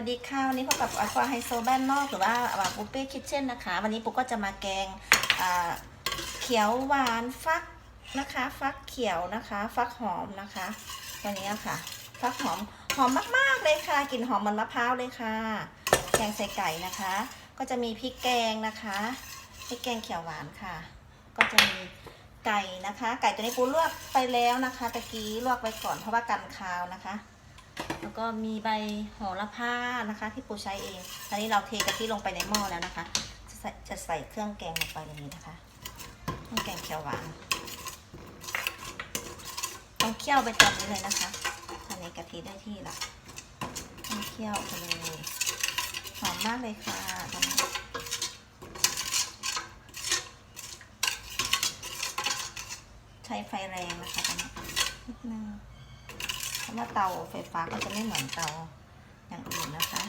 สวัสดีค่ะวันนี้พบกับอัควาไฮโซบ้านนอกหรือว่าบุฟเฟ่คิทเช่นนะคะ วันนี้ปุ๊กก็จะมาแกงเขียวหวานฟักนะคะ ฟักเขียวนะคะ ฟักหอมนะคะวันนี้ค่ะ ฟักหอมหอมมากๆเลยค่ะกลิ่นหอมเหมันมะพร้าวเลยค่ะ แกงใส่ไก่นะคะ ก็จะมีพริกแกงนะคะพริกแกงเขียวหวานค่ะ ก็จะมีไก่นะคะ ไก่ตัวนี้ปูลวกไปแล้วนะคะตะกี้ลวกไว้ก่อนเพราะว่ากันคาวนะคะ แล้วก็มีใบโหระพานะคะ ที่ปูใช้เองตอนนี้เราเทกะทิลงไปในหม้อแล้วนะคะ จะใส่จะใส่เครื่องแกงลงไปในนี้นะคะเครื่องแกงเขียวหวานต้องเคี่ยวไปตอนนี้เลยนะคะตอนนี้กะทิได้ที่ละต้องเคี่ยวไปเลยหอมมากเลยค่ะตอนนี้ใช้ไฟแรงนะคะตอนนี้ ราะว่าเตาไฟฟ้าก็จะไม่เหมือนเตาอย่างอื่นนะคะ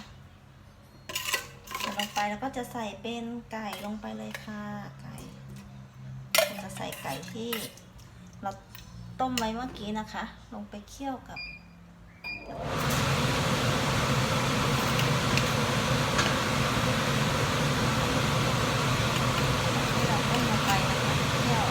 ใส่ลงไปแล้วก็จะใส่เป็นไก่ลงไปเลยค่ะไก่จะใส่ไก่ที่ เราต้มไว้เมื่อกี้นะคะ ลงไปเคี่ยวกับ ที่เราต้มลงไปนะคะเคี่ยว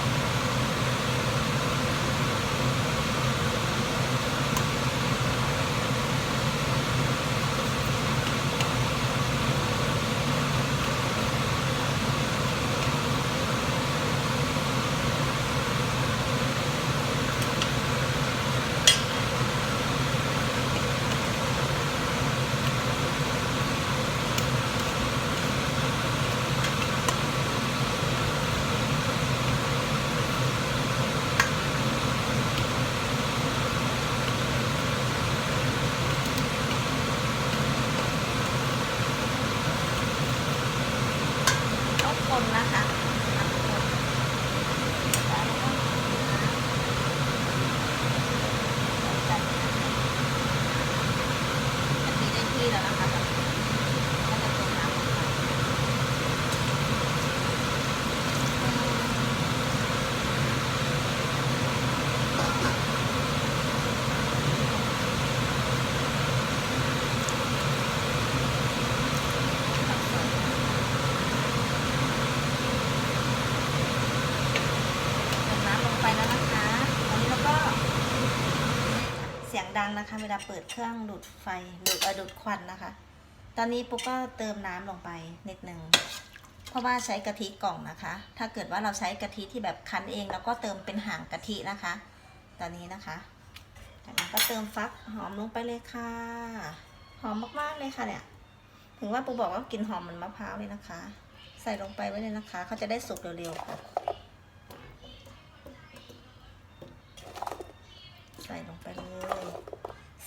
ต้องคนนะคะน้ำคนแล้วก็กะทิได้ที่แล้วนะคะตอนนี้ก็จะเติมน้ำลงไปเติมน้ำลงไปแล้วนะคะตอนนี้เราก็ เสียง ดังนะคะ เวลาเปิดเครื่องดูดไฟดูดเออดูดควันนะคะ ตอนนี้ปุ๊กก็เติมน้ำลงไปนิดนึงเพราะว่าใช้กะทิกล่องนะคะ ถ้าเกิดว่าเราใช้กะทิที่แบบคั้นเอง แล้วก็เติมเป็นห่างกะทินะคะ ตอนนี้นะคะจากนั้นก็เติมฟักหอมลงไปเลยค่ะ หอมมากๆเลยค่ะเนี่ย ถึงว่าปูบอกว่ากลิ่นหอมเหมือนมะพร้าวเลยนะคะ ใส่ลงไปไว้เลยนะคะ เขาจะได้สุกเร็วๆ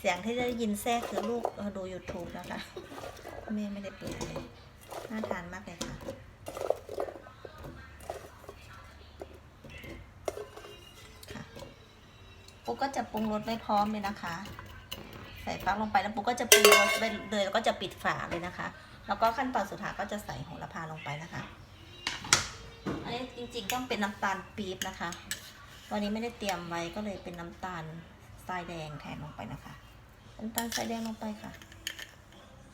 สียงที่ได้ยินแทรกคือลูกดู YouTube นะคะแม่ไม่ได้เปิดเลยน่าทานมากเลยค่ะค่ะปุ๊กก็จะปรุงรสไว้พร้อมเลยนะคะ ใส่ฟักลงไปแล้วปุ๊กก็จะปรุงรสไปเลยแล้วก็จะปิดฝาเลยนะคะ แล้วก็ขั้นตอนสุดท้ายก็จะใส่โหระพาลงไปนะคะอันนี้จริงๆต้องเป็นน้ำตาลปี๊บนะคะ วันนี้ไม่ได้เตรียมไว้ก็เลยเป็นน้ำตาลทรายแดงแทนลงไปนะคะ น้ำตาลทรายแดงลงไปค่ะ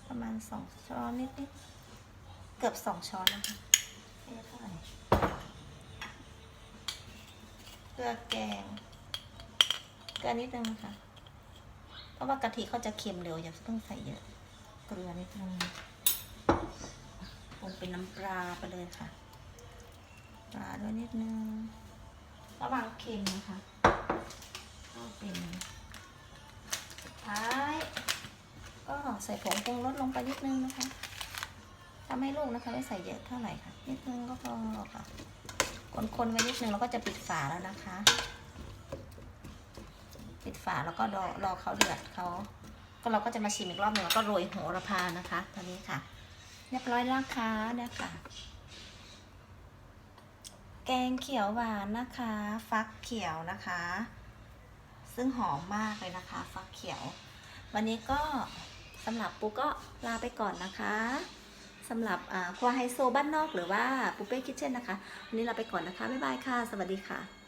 ประมาณสองช้อนนิดๆ เกือบสองช้อนนะคะเกลือแกงเกลือนิดนึงนะคะเพราะว่ากะทิเขาจะเค็มเร็วอย่าเพิ่งใส่เยอะเกลือนิดนึงปรุงเป็นน้ำปลาไปเลยค่ะ ปลาด้วยนิดนึงระวังเค็มนะคะก็เป็น ท้าย ก็ใส่ผงปรุงรสลงไปนิดนึงนะคะทำให้ลูกนะคะไม่ใส่เยอะเท่าไหร่ค่ะ นิดนึงก็พอค่ะ คนๆไว้นิดนึงแล้วก็จะปิดฝาแล้วนะคะ ปิดฝาแล้วก็รอรอเขาเดือดเขาก็เราก็จะมาชิมอีกรอบหนึ่งแล้วก็โรยโหระพานะคะตอนนี้ค่ะ เรียบร้อยแล้วค่ะเนี่ยค่ะ แกงเขียวหวานนะคะ ฟักเขียวนะคะ ซึ่งหอมมากเลยนะคะ ฟักเขียว วันนี้ก็สำหรับปูก็ลาไปก่อนนะคะสำหรับอ่าครัวไฮโซบ้านนอกหรือว่าปูเป้คิทเช่นนะคะ วันนี้ลาไปก่อนนะคะ บ๊ายบายค่ะ สวัสดีค่ะ